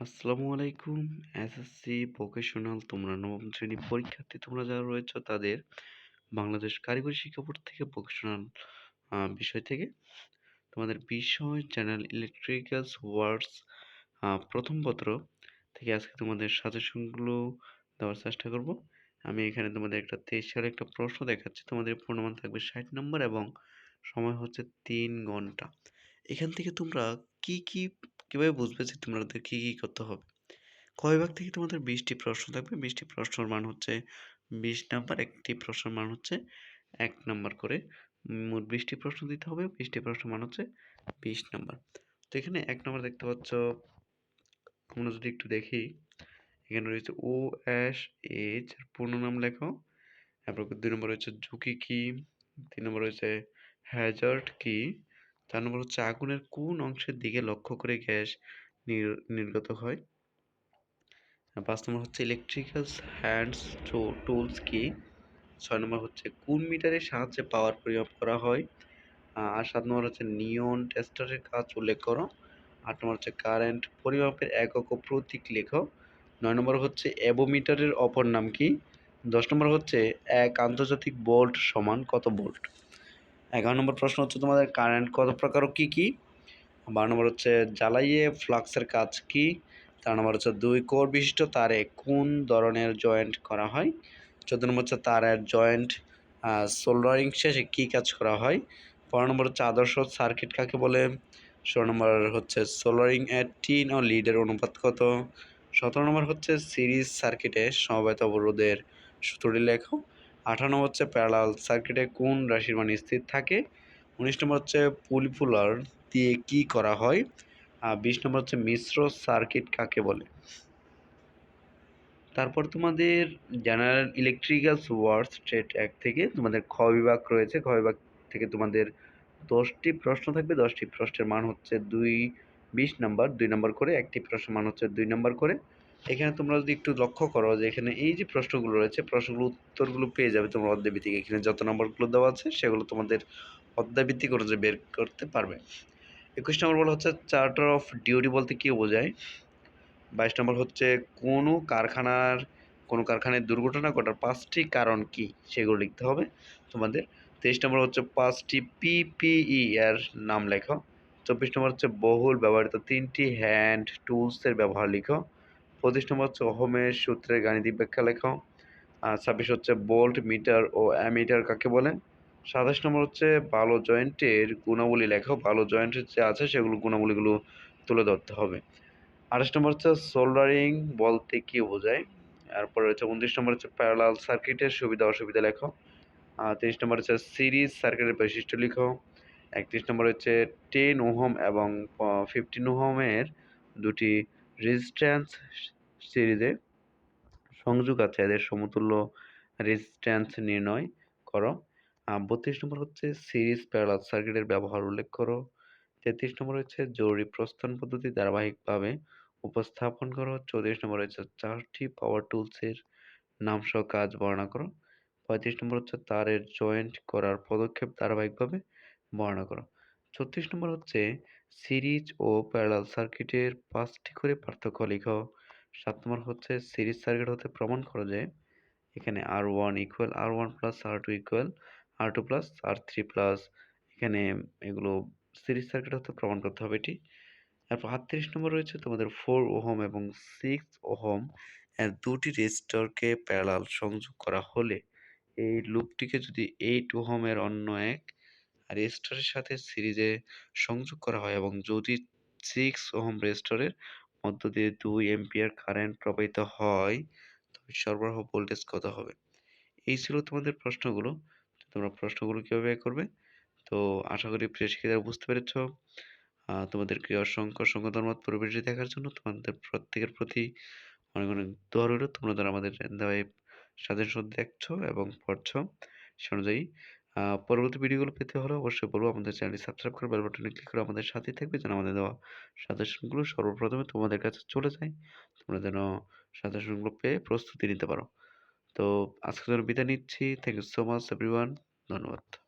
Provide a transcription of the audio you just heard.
আসসালামু আলাইকুম। SSC vocational তোমরা নবম শ্রেণি পরীক্ষার্থী তোমরা যারা রয়েছে তাদের বাংলাদেশ কারিগরি শিক্ষা বোর্ড থেকে ভোকেশনাল বিষয় থেকে তোমাদের বিষয় চ্যানেল ইলেকট্রিক্যালস ওয়ার্ডস প্রথম পত্র থেকে আজকে তোমাদের সাজেশনগুলো দেওয়ার চেষ্টা করব। আমি এখানে তোমাদের একটা তেইশ সালে একটা প্রশ্ন দেখাচ্ছি। তোমাদের পূর্ণমান থাকবে ষাট নম্বর এবং সময় হচ্ছে তিন ঘণ্টা। এখান থেকে তোমরা কি কি কীভাবে বুঝবে যে তোমাদের কী কী করতে হবে? কয় ভাগ থেকে তোমাদের বিশটি প্রশ্ন থাকবে। বিশটি প্রশ্নের মান হচ্ছে বিশ নাম্বার, একটি প্রশ্নের মান হচ্ছে এক নাম্বার করে। মোট বিশটি প্রশ্ন দিতে হবে বিশটি প্রশ্ন মান হচ্ছে বিশ নাম্বার। তো এখানে এক নম্বর দেখতে পাচ্ছ, আমরা যদি একটু দেখি, এখানে রয়েছে ও এস এইচ পূর্ণ নাম লেখো। তারপর দুই নম্বর রয়েছে ঝুঁকি কি? তিন নম্বর রয়েছে হ্যাজার্ড কি? চার নম্বর হচ্ছে আগুনের কোন অংশের দিকে লক্ষ্য করে গ্যাস নির্গত হয়? পাঁচ নম্বর হচ্ছে ইলেকট্রিক্যাল হ্যান্ডস টুলস কি? ছয় নম্বর হচ্ছে কোন মিটারের সাহায্যে পাওয়ার পরিমাপ করা হয়? আর সাত নম্বর হচ্ছে নিয়ন টেস্টারের কাজ উল্লেখ করো। আট নম্বর হচ্ছে কারেন্ট পরিমাপের একক প্রতীক লেখো। নয় নম্বর হচ্ছে অ্যাবোমিটারের অপর নাম কি? দশ নম্বর হচ্ছে এক আন্তর্জাতিক বোল্ট সমান কত বোল্ট এগারো নম্বর প্রশ্ন হচ্ছে তোমাদের কারেন্ট কত প্রকার কি কি? বারো নম্বর হচ্ছে জ্বালাইয়ে ফ্লাক্সের কাজ কি? তেরো নম্বর হচ্ছে দুই কোর বিশিষ্ট তারে কোন ধরনের জয়েন্ট করা হয়? চোদ্দ নম্বর হচ্ছে তারের জয়েন্ট সোল্ডারিং শেষে কী কাজ করা হয়? পনেরো নম্বর হচ্ছে আদর্শ সার্কিট কাকে বলে? ষোলো নম্বর হচ্ছে সোলারিং এর টিন ও লিডের অনুপাত কত? সতেরো নম্বর হচ্ছে সিরিজ সার্কিটে সমবেত অবরোধের সূত্রটি লেখো। আঠারো নম্বর হচ্ছে প্যারালাল সার্কিটে কোন রাশির মান স্থির থাকে? উনিশ নম্বর হচ্ছে পুলিপুলার দিয়ে কি করা হয়? আর বিশ নম্বর হচ্ছে মিশ্র সার্কিট কাকে বলে? তারপর তোমাদের জেনারেল ইলেকট্রিক্যালস ওয়ার্ডস ট্রেড এক থেকে তোমাদের খ বিভাগ রয়েছে। খ বিভাগ থেকে তোমাদের দশটি প্রশ্ন থাকবে। দশটি প্রশ্নের মান হচ্ছে দুই, বিশ নাম্বার। দুই নাম্বার করে একটি প্রশ্নের মান হচ্ছে দুই নাম্বার করে। এখানে তোমরা যদি একটু লক্ষ্য করো যে এখানে এই যে প্রশ্নগুলো রয়েছে, প্রশ্নগুলো উত্তরগুলো পেয়ে যাবে তোমরা অধ্যায়ভিত্তিক এখানে যত নম্বরগুলো দেওয়া আছে, সেগুলো তোমাদের অধ্যায়ভিত্তিক অনুযায়ী বের করতে পারবে। একুশ নম্বর বলা হচ্ছে চার্টার অফ ডিউটি বলতে কী বোঝায়? বাইশ নম্বর হচ্ছে, কোনো কারখানার, কোনো কারখানায় দুর্ঘটনা ঘটার পাঁচটি কারণ কি? সেগুলো লিখতে হবে তোমাদের। তেইশ নম্বর হচ্ছে, পাঁচটি পিপিই এর নাম লেখো। চব্বিশ নম্বর হচ্ছে, বহুল ব্যবহৃত তিনটি হ্যান্ড টুলসের ব্যবহার লিখো। পঁচিশ নম্বর হচ্ছে অহমের সূত্রের গাণিতিক ব্যাখ্যা আর ছাব্বিশ হচ্ছে বোল্ট, মিটার ও অ্যামিটার কাকে বলে? সাতাশ নম্বর হচ্ছে ভালো জয়েন্টের গুণাবলী লেখো। ভালো জয়েন্টের যে আছে, সেগুলো গুণাবলীগুলো তুলে ধরতে হবে। আঠাশ নম্বর হচ্ছে সোল্ডারিং বলতে কী বোঝায়। তারপরে হচ্ছে উনত্রিশ নম্বর হচ্ছে প্যারালাল সার্কিটের সুবিধা অসুবিধা লেখো। আর তিরিশ নম্বর হচ্ছে সিরিজ সার্কিটের বৈশিষ্ট্য লিখো। একত্রিশ নম্বর হচ্ছে টেন ওহম এবং ফিফটিন ওহমের দুটি রেজিস্ট্যান্স সিরিজে সংযোগ আছে, এদের সমতুল্য রেজিস্ট্যান্স নির্ণয় করো। বত্রিশ নম্বর হচ্ছে সিরিজ প্যারালাল সার্কিটের ব্যবহার উল্লেখ করো। তেত্রিশ নম্বর হচ্ছে জরুরি প্রস্থান পদ্ধতি ধারাবাহিকভাবে উপস্থাপন করো। চৌত্রিশ নম্বর হচ্ছে চারটি পাওয়ার টুলসের নাম সহ কাজ বর্ণনা করো। পঁয়ত্রিশ নম্বর হচ্ছে তারের জয়েন্ট করার পদক্ষেপ ধারাবাহিকভাবে বর্ণনা করো। ছত্রিশ নম্বর হচ্ছে সিরিজ ও প্যারালাল সার্কিটের পাঁচটি করে পার্থক্য লিখো। সাত নম্বর হচ্ছে সিরিজ সার্কিট হতে প্রমাণ করো যে এখানে R one equal R one plus R two equal R two plus R three plus এখানে এগুলো সিরিজ সার্কিট হতে প্রমাণ করতে হবে এটি। তারপর আটত্রিশ নম্বর রয়েছে তোমাদের ফোর ওহম এবং সিক্স ওহম এর দুটি রেজিস্টরকে প্যারালাল সংযোগ করা হলে এই লুপটিকে যদি এইট ওহমের অন্য এক রেজিস্টরের সাথে সিরিজে সংযোগ করা হয় এবং যদি সিক্স ওহম রেজিস্টরের মধ্য দিয়ে দুই এম্পিয়ার কারেন্ট প্রবাহিত হয়, তবে সরবরাহ ভোল্টেজ কত হবে? এই ছিল তোমাদের প্রশ্নগুলো। তোমরা প্রশ্নগুলো কীভাবে করবে? তো আশা করি প্রিয় শিক্ষিতারা বুঝতে পেরেছ। তোমাদেরকে অসংখ্য অসংখ্য ধন্যবাদ পরিবেশটি দেখার জন্য। তোমাদের প্রত্যেকের প্রতি অনেক অনেক দোয়া রইল। তোমরা যারা আমাদের সাজেশন দেখছ এবং পড়ছো। সে অনুযায়ী পরবর্তী ভিডিওগুলো পেতে হলে অবশ্যই বলব আমাদের চ্যানেলটি সাবস্ক্রাইব করে বেল বাটনে ক্লিক করে আমাদের সাথেই থাকবে যেন আমাদের দেওয়া সাজেশনগুলো সর্বপ্রথমে তোমাদের কাছে চলে যায়। তোমরা যেন সাজেশনগুলো পেয়ে প্রস্তুতি নিতে পারো। তো আজকের জন্য বিদায় নিচ্ছি। Thank you so much everyone ধন্যবাদ।